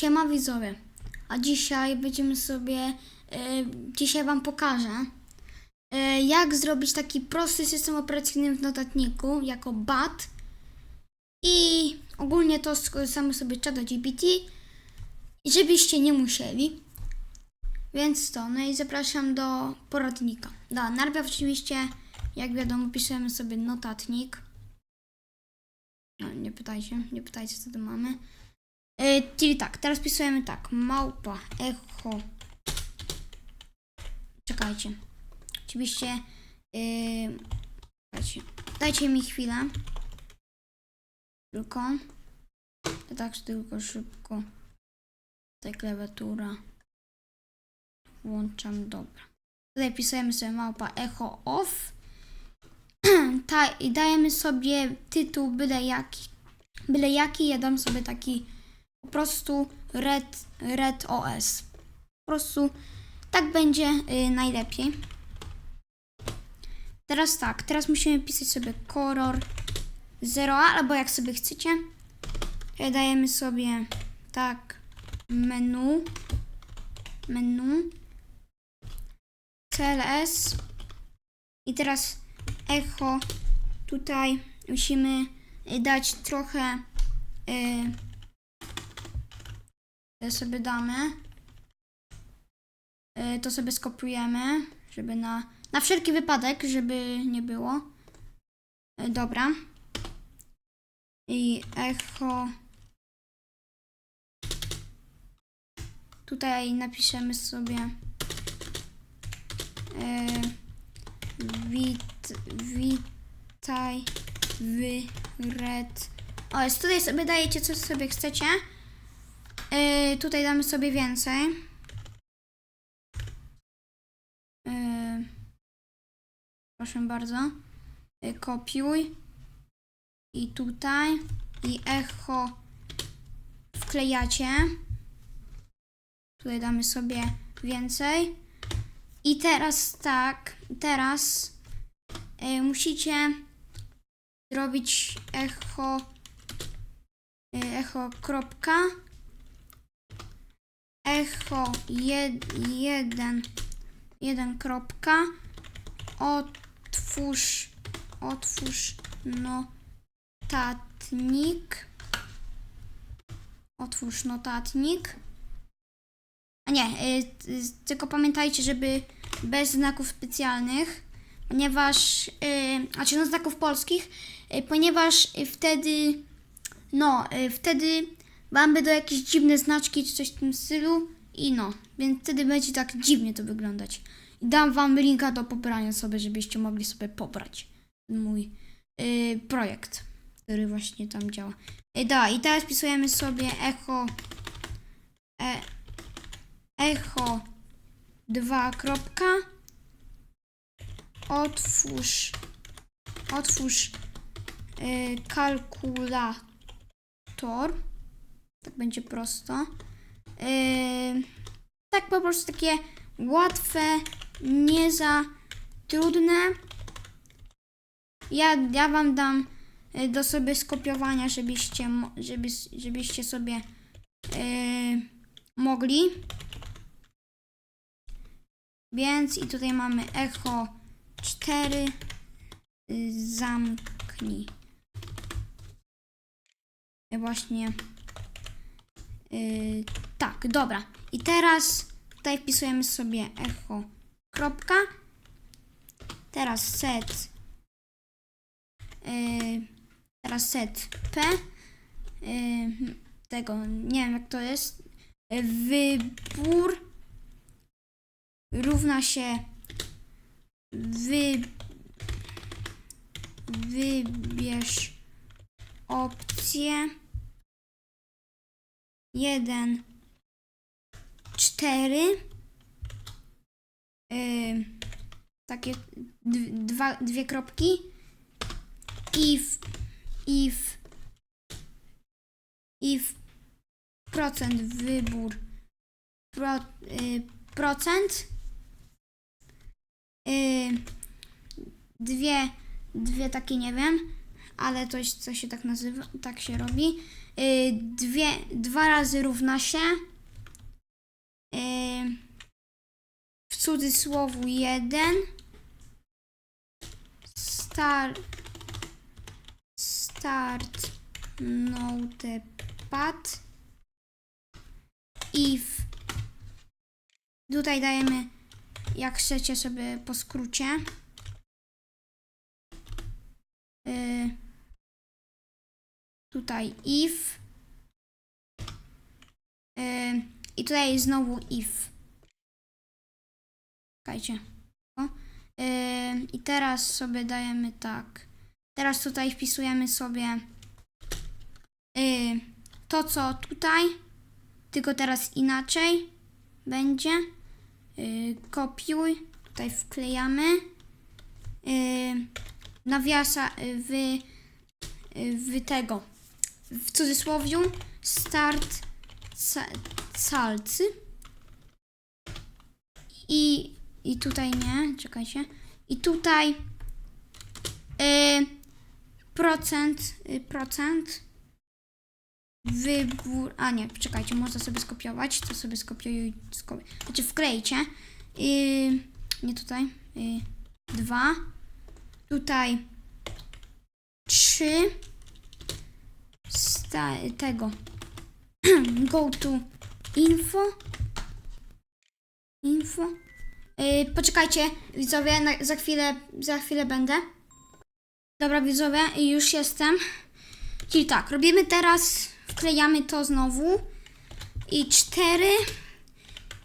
Siema widzowie, a dzisiaj będziemy sobie, e, dzisiaj wam pokażę, e, jak zrobić taki prosty system operacyjny w notatniku jako BAT i ogólnie to skorzystamy sobie czata GPT, żebyście nie musieli. Więc to, no i zapraszam do poradnika. Da, najpierw oczywiście, jak wiadomo, pisujemy sobie notatnik. No, nie pytajcie, nie pytajcie co tu mamy. E, czyli tak, teraz pisujemy tak. Małpa, echo. Czekajcie. Oczywiście. Czekajcie. Dajcie mi chwilę. Tylko. To tak tylko szybko. Tutaj klawiatura. Włączam, dobra. Tutaj pisujemy sobie małpa echo off. Ta, I dajemy sobie tytuł byle jaki. Byle jaki, ja dam sobie taki po prostu Red, Red OS. Po prostu tak będzie y, najlepiej. Teraz tak, teraz musimy pisać sobie kolor 0A, albo jak sobie chcecie. Tutaj dajemy sobie tak menu, menu, CLS i teraz echo. Tutaj musimy y, dać trochę y, sobie damy. Y, To sobie skopiujemy, żeby na, na wszelki wypadek, żeby nie było. Y, Dobra. I echo. Tutaj napiszemy sobie y, wit, witaj w red. O, jest tutaj sobie dajecie co sobie chcecie. Yy, tutaj damy sobie więcej. Yy, proszę bardzo. Yy, kopiuj. I tutaj. I echo wklejacie. Tutaj damy sobie więcej. I teraz tak, teraz yy, musicie zrobić echo yy, echo kropka echo jed, jeden, jeden kropka, otwórz, otwórz notatnik, otwórz notatnik, a nie, y, y, tylko pamiętajcie, żeby bez znaków specjalnych, ponieważ, y, a czy no znaków polskich, y, ponieważ y, wtedy, no, y, wtedy wam będą jakieś dziwne znaczki czy coś w tym stylu i no, więc wtedy będzie tak dziwnie to wyglądać. I dam wam linka do pobrania sobie, żebyście mogli sobie pobrać mój y, projekt, który właśnie tam działa. Y, da, i teraz pisujemy sobie echo e, echo 2 kropka otwórz otwórz y, kalkulator tak będzie prosto. Yy, tak po prostu takie łatwe, nie za trudne. Ja, ja wam dam y, do sobie skopiowania, żebyście, żeby, żebyście sobie yy, mogli. Więc i tutaj mamy echo 4 y, zamknij. Właśnie Yy, tak, dobra. I teraz tutaj wpisujemy sobie echo kropka. Teraz set. Yy, teraz set p. Yy, tego nie wiem jak to jest. Wybór równa się wy, wybierz opcję. 1, 4, yy, takie dwa, dwie kropki, if, if, if. Procent wybór, pro, yy, procent, yy, dwie, dwie takie nie wiem, ale coś, co się tak nazywa, tak się robi, y, dwie, dwa razy równa się. Y, w cudzysłowu jeden. Start start notepad if tutaj dajemy jak chcecie sobie po skrócie y, tutaj if. Y, i tutaj znowu if. Czekajcie. Y, i teraz sobie dajemy tak. Teraz tutaj wpisujemy sobie y, to co tutaj tylko teraz inaczej będzie. Kopiuj. Tutaj wklejamy. Nawiasa y, w, y, w tego w cudzysłowiu start ca, calcy. I, i tutaj nie, czekajcie i tutaj y, procent y, procent wybór, a nie, czekajcie, można sobie skopiować, to sobie skopiuj, sko, znaczy wklejcie. Y, nie tutaj y, dwa. Tutaj trzy sta, tego go to info. Info. Yy, poczekajcie widzowie na, za chwilę za chwilę będę. Dobra widzowie już jestem. Czyli tak robimy teraz wklejamy to znowu. I cztery.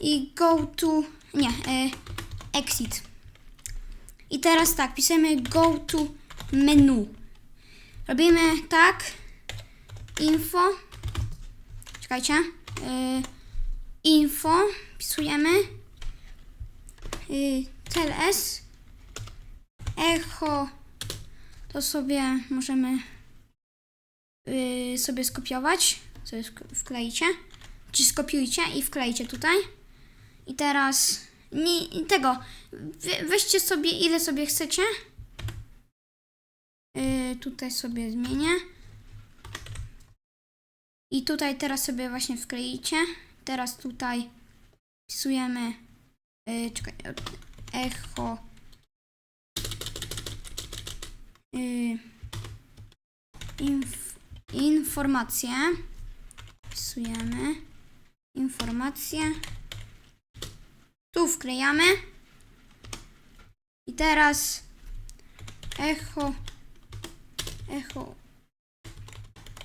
I go to nie yy, exit. I teraz tak pisemy go to menu. Robimy tak info. Czekajcie. y, info. Pisujemy. Y, TLS. Echo. To sobie możemy y, sobie skopiować. Sobie wkleicie. Czy skopiujcie i wklejcie tutaj. I teraz nie, tego. We, weźcie sobie ile sobie chcecie. Y, tutaj sobie zmienię. I tutaj teraz sobie właśnie wkleicie. Teraz tutaj wpisujemy yy, czekaj, echo yy, inf, informacje. Wpisujemy informacje. Tu wklejamy. I teraz echo echo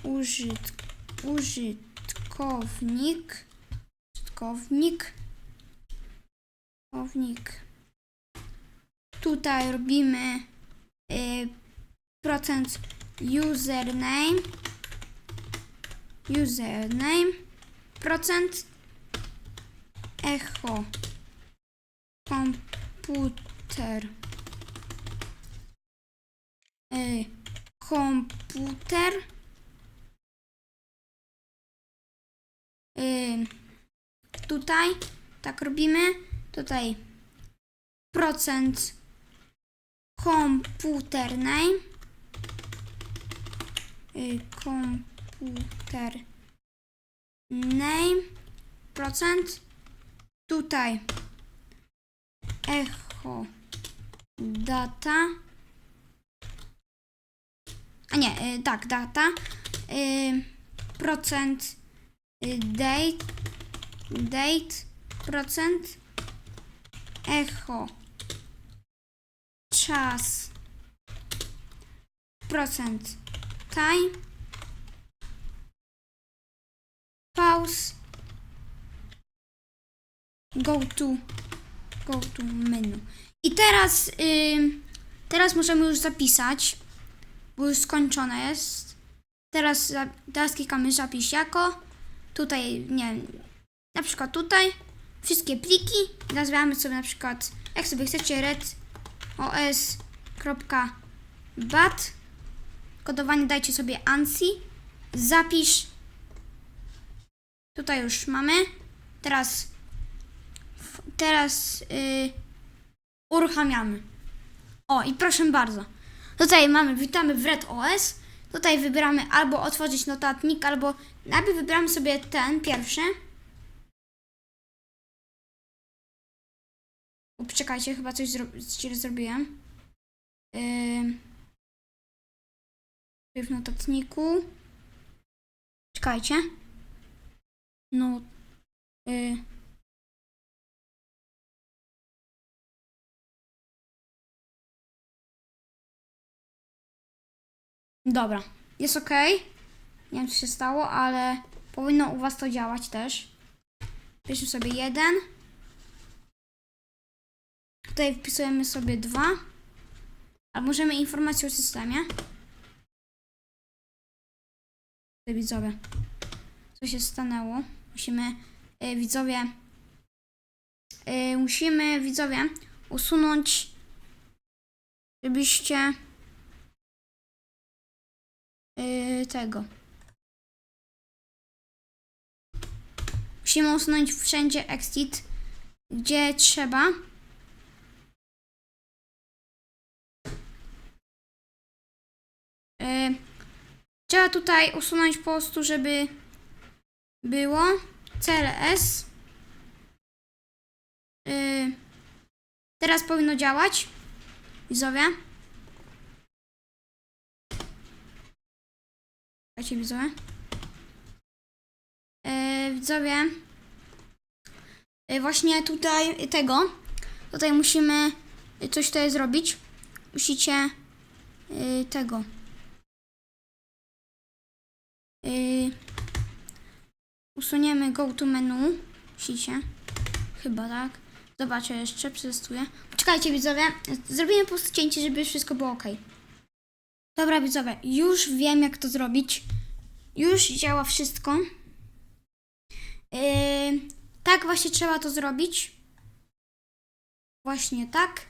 użytkownik użytkownik użytkownik użytkownik. Tutaj robimy y, procent username username procent echo komputer. Y, komputer tutaj tak robimy. Tutaj procent komputer name. Y, komputer name procent. Tutaj echo data. A nie, y, tak, data. Y, procent date, date, procent, echo, czas, procent, time, pause, go to, go to menu. I teraz, teraz możemy już zapisać, bo już skończone jest. Teraz, teraz klikamy zapisz jako. Tutaj, nie wiem, na przykład tutaj. Wszystkie pliki. Nazywamy sobie na przykład, jak sobie chcecie, redOS.bat. Kodowanie dajcie sobie ANSI. Zapisz. Tutaj już mamy. Teraz, teraz yy, uruchamiamy. O, i proszę bardzo. Tutaj mamy, witamy w Red OS. Tutaj wybieramy albo otworzyć notatnik, albo najpierw wybieramy sobie ten pierwszy. Ups, chyba coś zro zrobiłem. Yy... W notatniku. Czekajcie. No. Yy... Dobra, jest ok. Nie wiem, co się stało, ale powinno u Was to działać też. Piszemy sobie jeden. Tutaj wpisujemy sobie dwa. A możemy informację o systemie. Widzowie. Co się stanęło? Musimy, y, widzowie, y, musimy, widzowie, usunąć, żebyście y, tego. Musimy usunąć wszędzie exit, gdzie trzeba. Y, Trzeba tutaj usunąć po prostu, żeby było CLS. Y, teraz powinno działać. Widzowie. Słuchajcie, widzowie. Y, widzowie. Właśnie tutaj tego. Tutaj musimy coś tutaj zrobić. Musicie y, tego. Yy, usuniemy go to menu. Musicie. Chyba tak. Zobaczę jeszcze, przetestuję. Poczekajcie widzowie. Zrobimy po prostu cięcie, żeby wszystko było ok. Dobra widzowie, już wiem jak to zrobić. Już działa wszystko. Yy, tak właśnie trzeba to zrobić. Właśnie tak.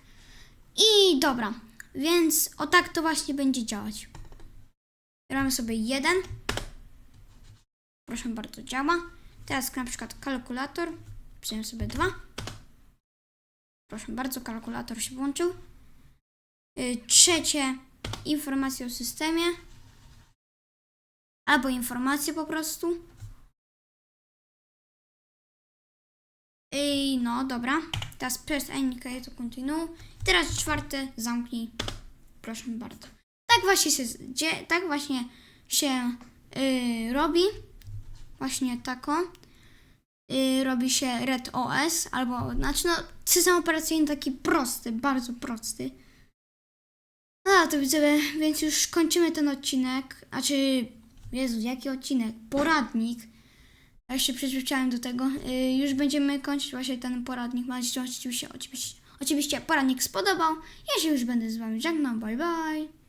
I dobra. Więc o tak to właśnie będzie działać. Bierzemy sobie jeden. Proszę bardzo, działa. Teraz na przykład kalkulator. Wpisujemy sobie dwa. Proszę bardzo, kalkulator się włączył. Yy, trzecie, informacje o systemie. Albo informacje po prostu. I no, dobra. Teraz press any to continue. Teraz czwarte, zamknij. Proszę bardzo. Tak właśnie się, tak właśnie się yy, robi. Właśnie taką. Yy, robi się Red OS, albo, znaczy no, system operacyjny taki prosty, bardzo prosty. No to widzowie, więc już kończymy ten odcinek. Znaczy, Jezu, jaki odcinek? Poradnik. Ja się przyzwyczaiłem do tego. Yy, już będziemy kończyć właśnie ten poradnik. Mam nadzieję, że oczywiście, oczywiście, oczywiście poradnik spodobał. Ja się już będę z Wami żegnał. Bye bye.